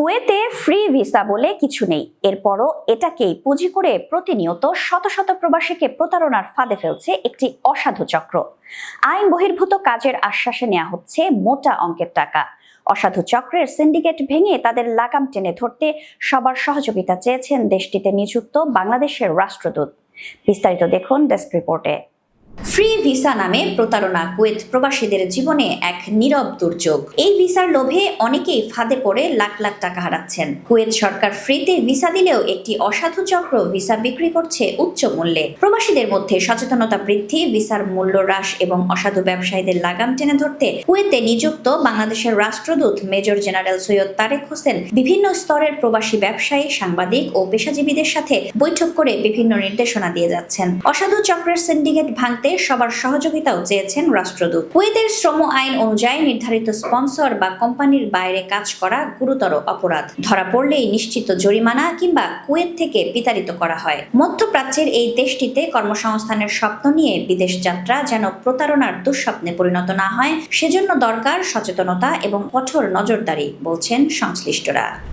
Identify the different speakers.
Speaker 1: কুয়েতে free visa বলে কিছু নেই। এরপরও এটাকেই পুঁজি করে প্রতিনিয়ত শত শত প্রবাসীকে প্রতারণার ফাঁদে ফেলছে একটি অসাধু চক্র। আইন বহির্ভূত কাজের আশ্বাসে নেওয়া হচ্ছে মোটা অঙ্কের টাকা। অসাধু চক্রের সিন্ডিকেট ভেঙে তাদের লাগাম টেনে ধরতে সবার সহযোগিতা চেয়েছেন দেশটিতে নিযুক্ত বাংলাদেশের রাষ্ট্রদূত। বিস্তারিত দেখুন ডেস্ক রিপোর্টে। ফ্রি ভিসা নামে প্রতারণা কুয়েত প্রবাসীদের জীবনে এক নীরব দুর্যোগ। এই ভিসার লোভে অনেকেই ফাঁদে পড়ে লাখ লাখ টাকা হারাচ্ছেন। কুয়েত সরকার ফ্রিতে ভিসা দিলেও একটি অসাধু চক্র ভিসা বিক্রি করছে উচ্চ মূল্যে। প্রবাসীদের মধ্যে সচেতনতা বৃদ্ধি, ভিসার মূল্য হ্রাস এবং অসাধু ব্যবসায়ীদের লাগাম টেনে ধরতে কুয়েতে নিযুক্ত বাংলাদেশের রাষ্ট্রদূত মেজর জেনারেল সৈয়দ তারেক হোসেন বিভিন্ন স্তরের প্রবাসী ব্যবসায়ী, সাংবাদিক ও পেশাজীবীদের সাথে বৈঠক করে বিভিন্ন নির্দেশনা দিয়ে যাচ্ছেন। অসাধু চক্রের সিন্ডিকেট ভাঙতে সবার সহযোগিতাও চেয়েছেন রাষ্ট্রদূত। কুয়েতের শ্রম আইন অনুযায়ী নির্ধারিত স্পন্সর বা কোম্পানির বাইরে কাজ করা গুরুতর অপরাধ। ধরা পড়লেই নিশ্চিত জরিমানা কিংবা কুয়েত থেকে বিতাড়িত করা হয়। মধ্যপ্রাচ্যের এই দেশটিতে কর্মসংস্থানের স্বপ্ন নিয়ে বিদেশ যাত্রা যেন প্রতারণার দুঃস্বপ্নে পরিণত না হয়, সেজন্য দরকার সচেতনতা এবং কঠোর নজরদারি, বলছেন সংশ্লিষ্টরা।